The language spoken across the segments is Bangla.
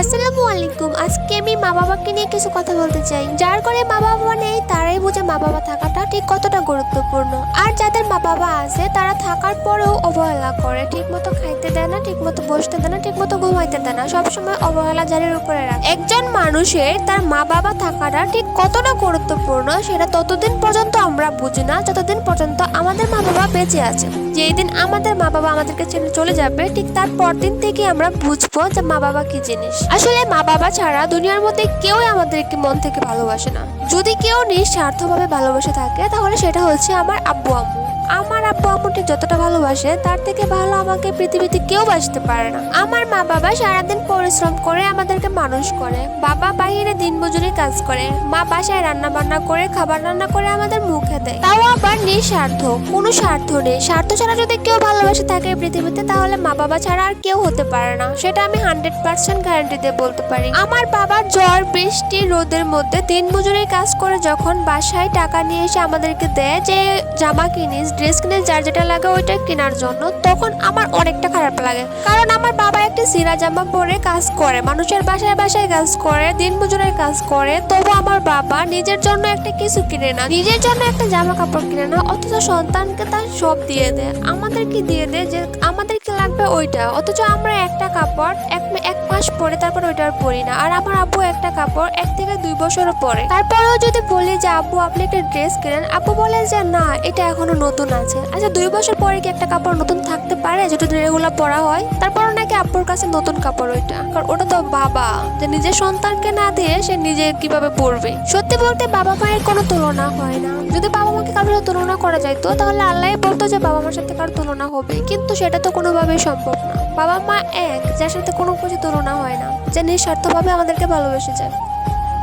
আসসালামু আলাইকুম। আজকে আমি মা বাবাকে নিয়ে কিছু কথা বলতে চাই। যার করে মা বাবা নেই, তারাই বুঝে মা বাবা থাকাটা ঠিক কতটা গুরুত্বপূর্ণ। আর যাদের মা বাবা আছে, তারা থাকার পরেও অবহেলা করে। ঠিক মতো খাইতে দেয় না ঠিক মতো বসতে দেয় না ঠিক মতো ঘুমাইতে দেয় না। সবসময় অবহেলা জারির উপরে রাখে। একজন মানুষের তার মা বাবা থাকাটা ঠিক কতটা গুরুত্বপূর্ণ সেটা ততদিন পর্যন্ত আমরা বুঝি না, যতদিন পর্যন্ত আমাদের মা বাবা বেঁচে আছে। যেই দিন আমাদের মা বাবা আমাদেরকে ছেড়ে চলে যাবে, ঠিক তার পরদিন থেকে আমরা বুঝব যে মা বাবা কি জিনিস। আসলে মা বাবা ছাড়া দুনিয়ার মধ্যে কেউ আমাদেরকে মন থেকে ভালোবাসে না। যদি কেউ নিঃস্বার্থভাবে ভালোবাসে থাকে, তাহলে সেটা হচ্ছে আমার আব্বু আম্মু আমার আব্বু আম্মুটি যতটা ভালোবাসে, তার থেকে ভালো আমাকে পৃথিবীতে কেউ বাসতে পারে না। আমার মা বাবা সারাদিন পরিশ্রম করে আমাদেরকে মানুষ করে, বাবা বাইরে দিনমজুরি কাজ করে, মা বাসায় রান্না বান্না করে, খাবার রান্না করে আমাদের মুখে দেয়। তাও আবার নিঃস্বার্থ, কোনো স্বার্থ নেই। স্বার্থ ছাড়া যদি কেউ ভালোবাসে থাকে পৃথিবীতে, তাহলে মা বাবা ছাড়া আর কেউ হতে পারে না। সেটা আমি হান্ড্রেড পার্সেন্ট গ্যারান্টি দিয়ে বলতে পারি। আমার বাবা জ্বর বৃষ্টি, রোদের মধ্যে দিন মজুরির কাজ করে যখন বাসায় টাকা নিয়ে এসে আমাদেরকে দেয় যে জামা কিনিস ড্রেস কিনে যার যেটা লাগে ওইটা কেনার জন্য, তখন আমার অনেকটা খারাপ লাগে। কারণ আমার বাবা একটা সিরা জামা পরে কাজ করে, মানুষের বাসায় বাসায় কাজ করে, দিন মজুরের কাজ করে, তবু আমার বাবা নিজের জন্য একটা কিছু কিনে না, নিজের জন্য একটা জামা কাপড় কিনে না, অথচ সন্তানকে তার সব দিয়ে দেয়। আমাদের কি দিয়ে দেয় যে, আমাদের কি লাগবে ওইটা? অথচ আমরা একটা কাপড় এক মাস পরে তারপর ওইটা আর পরি না। আর আমার আব্বু একটা কাপড় এক থেকে দুই বছরও পরে। তারপরেও যদি বলি যে, আব্বু, আপনি একটা ড্রেস কিনেন? আব্বু বলে যে, না, এটা এখনও নতুন আছে। আচ্ছা দুই বছর পরে কি একটা কাপড় নতুন থাকতে পারে যদি রেগুলার পরা হয়? তারপরও নাকি আব্বুর কাছে নতুন কাপড় ওইটা। কারণ ওটা তো বাবা, যে নিজের সন্তানকে না দিয়ে সে নিজে কীভাবে পরবে? সত্যি বলতে বাবা মায়ের কোনো তুলনা হয় না। যদি বাবা মাকে কারোর তুলনা করা যায় তো তাহলে আল্লাহ বলতো যে, বাবা মার সাথে কার তুলনা হবে। কিন্তু সেটা তো কোনোভাবেই সম্ভব না। বাবা মা এক, যার সাথে কোনো কিছু তুলনা হয় না, যে নিঃস্বার্থভাবে আমাদেরকে ভালোবেসে যায়।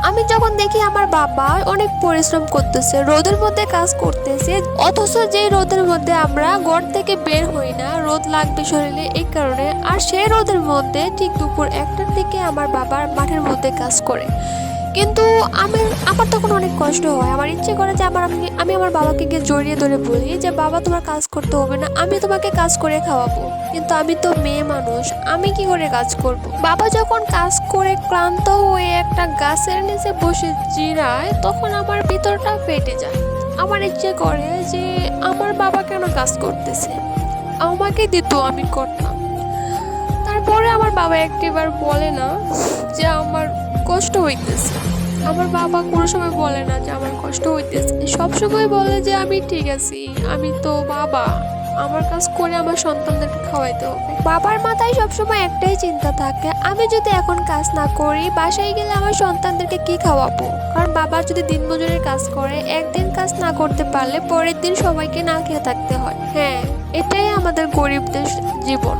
আমি যখন দেখি আমার বাবা অনেক পরিশ্রম করতেছে, রোদের মধ্যে কাজ করতেছে, অথচ যে রোদের মধ্যে আমরা ঘর থেকে বের হই না, রোদ লাগবে শরীরে এই কারণে, আর সেই রোদের মধ্যে ঠিক দুপুর একটার দিকে আমার বাবার মাঠের মধ্যে কাজ করে। কিন্তু আমি, আমার তখন অনেক কষ্ট হয়। আমার ইচ্ছে করে যে আমার আমি আমি আমার বাবাকে গিয়ে জড়িয়ে ধরে বলি যে, বাবা, তোমার কাজ করতে হবে না, আমি তোমাকে কাজ করে খাওয়াবো। কিন্তু আমি তো মেয়ে মানুষ, আমি কি করে কাজ করব। বাবা যখন কাজ করে ক্লান্ত হয়ে একটা গাছের নিচে বসে জিরায় তখন আমার ভিতরটা ফেটে যায়। আমার ইচ্ছে করে যে, আমার বাবা কেন কাজ করতেছে? আমাকে দিত, আমি করতাম। তারপরে আমার বাবা একটিবার বলে না যে কষ্ট হইতেছে। আমার বাবা কোনো সময় বলে না যে আমার কষ্ট হইতেছে। সব সময় বলে যে আমি ঠিক আছি, আমি তো বাবা। আমার কাজ করে আমার সন্তানদেরকে খাওয়াইতে হবে। বাবার মাথায় সবসময় একটাই চিন্তা থাকে, আমি যদি এখন কাজ না করি, বাসায় গেলে আমার সন্তানদেরকে কি খাওয়াবো? কারণ বাবা যদি দিনমজুরের কাজ করে, একদিন কাজ না করতে পারলে পরের দিন সবাইকে না খেয়ে থাকতে হয়। হ্যাঁ এটাই আমাদের গরিবদের জীবন।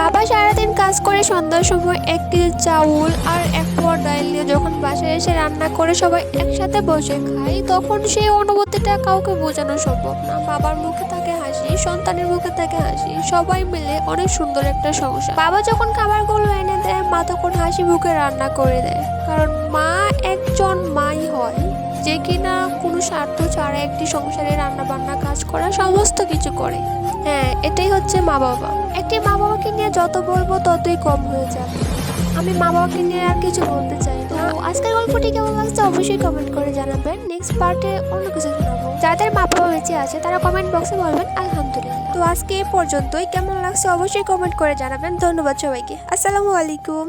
বাবা সারাদিন কাজ করে সন্ধ্যার সময় এক কেজি চাউল আর এক পোয়া ডাল নিয়ে যখন বাসায় এসে রান্না করে সবাই একসাথে বসে খাই তখন সেই অনুভূতিটা কাউকে বোঝানো সম্ভব না। বাবার মুখে থাকে হাসি, সন্তানের মুখে থাকে হাসি, সবাই মিলে অনেক সুন্দর একটা সংসার। বাবা যখন খাবারগুলো এনে দেয়, মা তখন হাসি মুখে রান্না করে দেয়। কারণ মা একজন মাই হয়, যে কিনা কোনো স্বার্থ ছাড়া একটি সংসারে রান্না বান্না কাজ করা সমস্ত কিছু করে। হ্যাঁ এটাই হচ্ছে মা বাবা। একটি মা বাবাকে নিয়ে যত বলব ততই কম হয়ে যাবে। আমি মা বাবাকে নিয়ে আর কিছু বলতে চাই তো আজকের গল্পটি কেমন লাগছে অবশ্যই কমেন্ট করে জানাবেন। নেক্সট পার্টে অন্য কিছু যাদের মা বাবা বেঁচে আছে, তারা কমেন্ট বক্সে বলবেন, আলহামদুলিল্লাহ। তো আজকে এই পর্যন্তই। কেমন লাগছে অবশ্যই কমেন্ট করে জানাবেন। ধন্যবাদ সবাইকে। আসসালামু আলাইকুম।